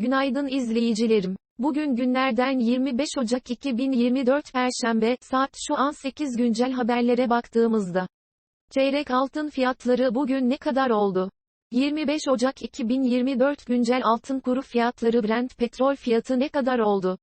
Günaydın izleyicilerim. Bugün günlerden 25 Ocak 2024 Perşembe, saat şu an 8 güncel haberlere baktığımızda. Çeyrek altın fiyatları bugün ne kadar oldu? 25 Ocak 2024 güncel altın kuru fiyatları Brent petrol fiyatı ne kadar oldu?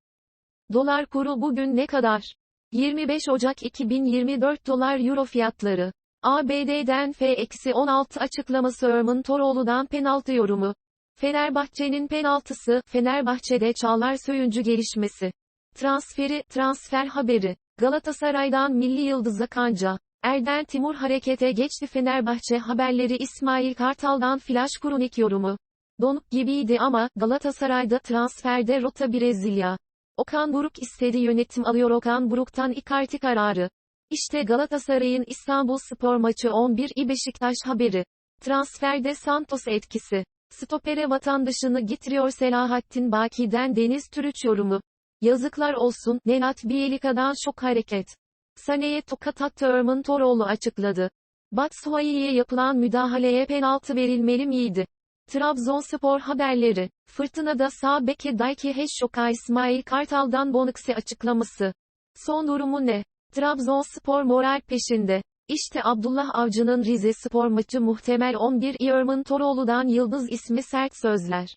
Dolar kuru bugün ne kadar? 25 Ocak 2024 dolar euro fiyatları. ABD'den F-16 açıklaması Erman Toroğlu'dan penaltı yorumu. Fenerbahçe'nin penaltısı, Fenerbahçe'de Çağlar Söyüncü gelişmesi. Transferi, transfer haberi. Galatasaray'dan Milli Yıldız'a kanca. Erden Timur harekete geçti Fenerbahçe haberleri İsmail Kartal'dan flash kronik yorumu. Donuk gibiydi ama, Galatasaray'da transferde rota Brezilya. Okan Buruk istedi yönetim alıyor Okan Buruk'tan Icardi kararı. İşte Galatasaray'ın İstanbul Spor maçı 11 i Beşiktaş haberi. Transferde Santos etkisi. Stopere vatandaşını getiriyor Selahattin Baki'den Deniz Türüç yorumu. Yazıklar olsun, Nenat Bielika'dan şok hareket. Sane'ye tokat attı Erman Toroğlu açıkladı. Batshuayi'ye yapılan müdahaleye penaltı verilmeli miydi? Trabzonspor haberleri. Fırtınada sağ beke Dayki Heşşoka İsmail Kartal'dan Bonuksi açıklaması. Son durumu ne? Trabzonspor moral peşinde. İşte Abdullah Avcı'nın Rize Spor maçı muhtemel 11 Erman Toroğlu'dan Yıldız ismi sert sözler.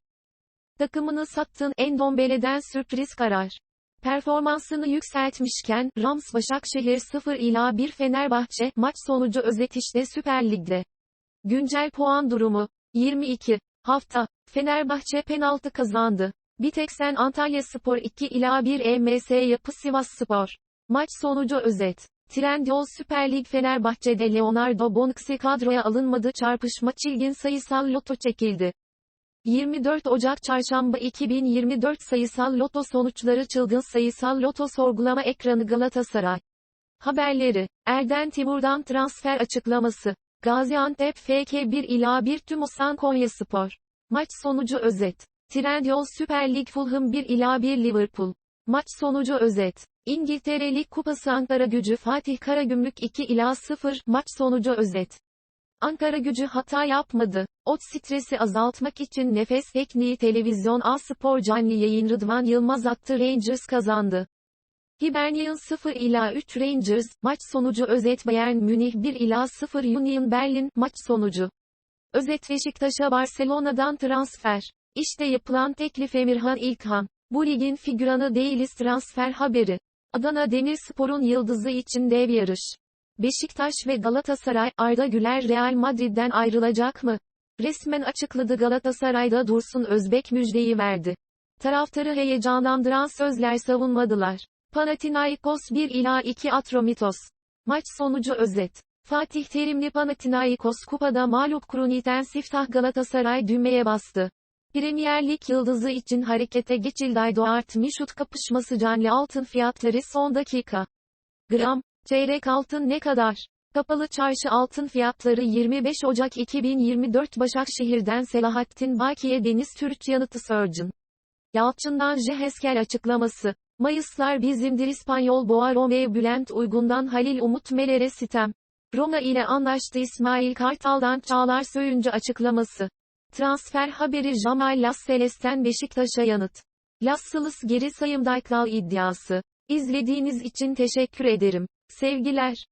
Takımını sattın Endombele'den sürpriz karar. Performansını yükseltmişken, Rams Başakşehir 0 ila 1 Fenerbahçe, maç sonucu özet işte Süper Lig'de. Güncel puan durumu. 22. Hafta. Fenerbahçe penaltı kazandı. Biteksen Antalya Spor 2 ila 1 EMS Yapı Sivas Spor. Maç sonucu özet. Trendyol Süper Lig Fenerbahçe'de Leonardo Bonucci kadroya alınmadı çarpışma çilgin sayısal loto çekildi. 24 Ocak Çarşamba 2024 sayısal loto sonuçları çılgın sayısal loto sorgulama ekranı Galatasaray. Haberleri, Erden Timur'dan transfer açıklaması. Gaziantep FK 1 ila 1 Tümosan Konyaspor. Maç sonucu özet. Trendyol Süper Lig Fulham 1 ila 1 Liverpool. Maç sonucu özet. İngiltere Lig Kupası Ankara Gücü Fatih Karagümrük 2 ila 0 maç sonucu özet. Ankara Gücü hata yapmadı. Ot stresi azaltmak için nefes tekniği televizyon A Spor canlı yayın Rıdvan Yılmaz attı Rangers kazandı. Hibernian 0 ila 3 Rangers, maç sonucu özet Bayern Münih 1 ila 0 Union Berlin, maç sonucu. Özet Beşiktaş'a Barcelona'dan transfer. İşte yapılan teklif Emirhan İlkhan. Bu ligin figüranı değiliz transfer haberi. Adana Demirspor'un yıldızı için dev yarış. Beşiktaş ve Galatasaray, Arda Güler Real Madrid'den ayrılacak mı? Resmen açıkladı Galatasaray'da Dursun Özbek müjdeyi verdi. Taraftarı heyecanlandıran sözler savunmadılar. Panathinaikos 1 ila 2 Atromitos. Maç sonucu özet. Fatih Terimli Panathinaikos kupada mağlup Kruniten Siftah Galatasaray düğmeye bastı. Premier Lig yıldızı için harekete geçildi Aydo Art Mişut kapışması canlı altın fiyatları son dakika. Gram, çeyrek altın ne kadar? Kapalı çarşı altın fiyatları 25 Ocak 2024 Başakşehir'den Selahattin Baki'ye Deniz Türk yanıtı Surgeon. Yalçın'dan Jeheskel açıklaması. Mayıslar bizimdir İspanyol Boğa Romeo Bülent Uygun'dan Halil Umut Meler'e sitem. Roma ile anlaştı İsmail Kartal'dan Çağlar Söyüncü açıklaması. Transfer haberi Jamal Lascelles'ten Beşiktaş'a yanıt. Lascelles geri sayımdaykal iddiası. İzlediğiniz için teşekkür ederim. Sevgiler.